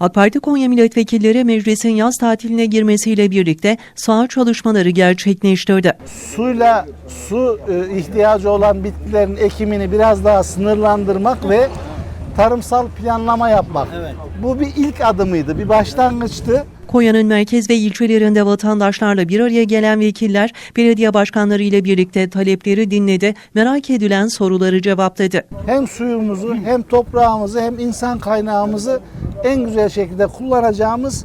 AK Parti Konya milletvekilleri meclisin yaz tatiline girmesiyle birlikte saha çalışmaları gerçekleştirdi. suyla su e, ihtiyacı olan bitkilerin ekimini biraz daha sınırlandırmak ve tarımsal planlama yapmak. Bu bir ilk adımıydı, bir başlangıçtı. Konya'nın merkez ve ilçelerinde vatandaşlarla bir araya gelen vekiller belediye başkanları ile birlikte talepleri dinledi, merak edilen soruları cevapladı. Hem suyumuzu, hem toprağımızı, hem insan kaynağımızı en güzel şekilde kullanacağımız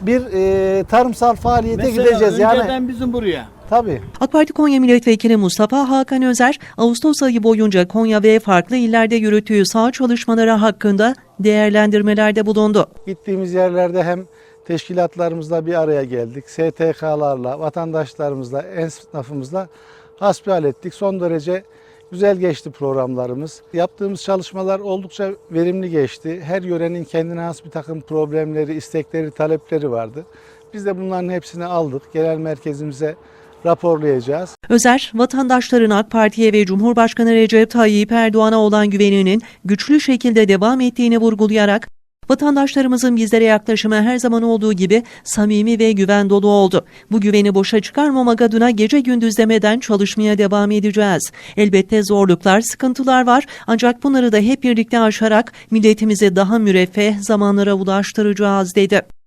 bir e, tarımsal faaliyete Mesela gideceğiz. Yani önceden bizim buraya. tabii. AK Parti Konya Milletvekili Mustafa Hakan Özer, Ağustos ayı boyunca Konya ve farklı illerde yürüttüğü saha çalışmaları hakkında değerlendirmelerde bulundu. Gittiğimiz yerlerde hem teşkilatlarımızla bir araya geldik. STK'larla, vatandaşlarımızla, esnafımızla hasbihal ettik. Son derece güzel geçti programlarımız. Yaptığımız çalışmalar oldukça verimli geçti. Her yörenin kendine has bir takım problemleri, istekleri, talepleri vardı. Biz de bunların hepsini aldık. Genel merkezimize raporlayacağız. Özer, vatandaşların AK Parti'ye ve Cumhurbaşkanı Recep Tayyip Erdoğan'a olan güveninin güçlü şekilde devam ettiğini vurgulayarak, vatandaşlarımızın bizlere yaklaşımı her zaman olduğu gibi samimi ve güven dolu oldu. Bu güveni boşa çıkarmamak adına gece gündüz demeden çalışmaya devam edeceğiz. Elbette zorluklar, sıkıntılar var ancak bunları da hep birlikte aşarak milletimizi daha müreffeh zamanlara ulaştıracağız dedi.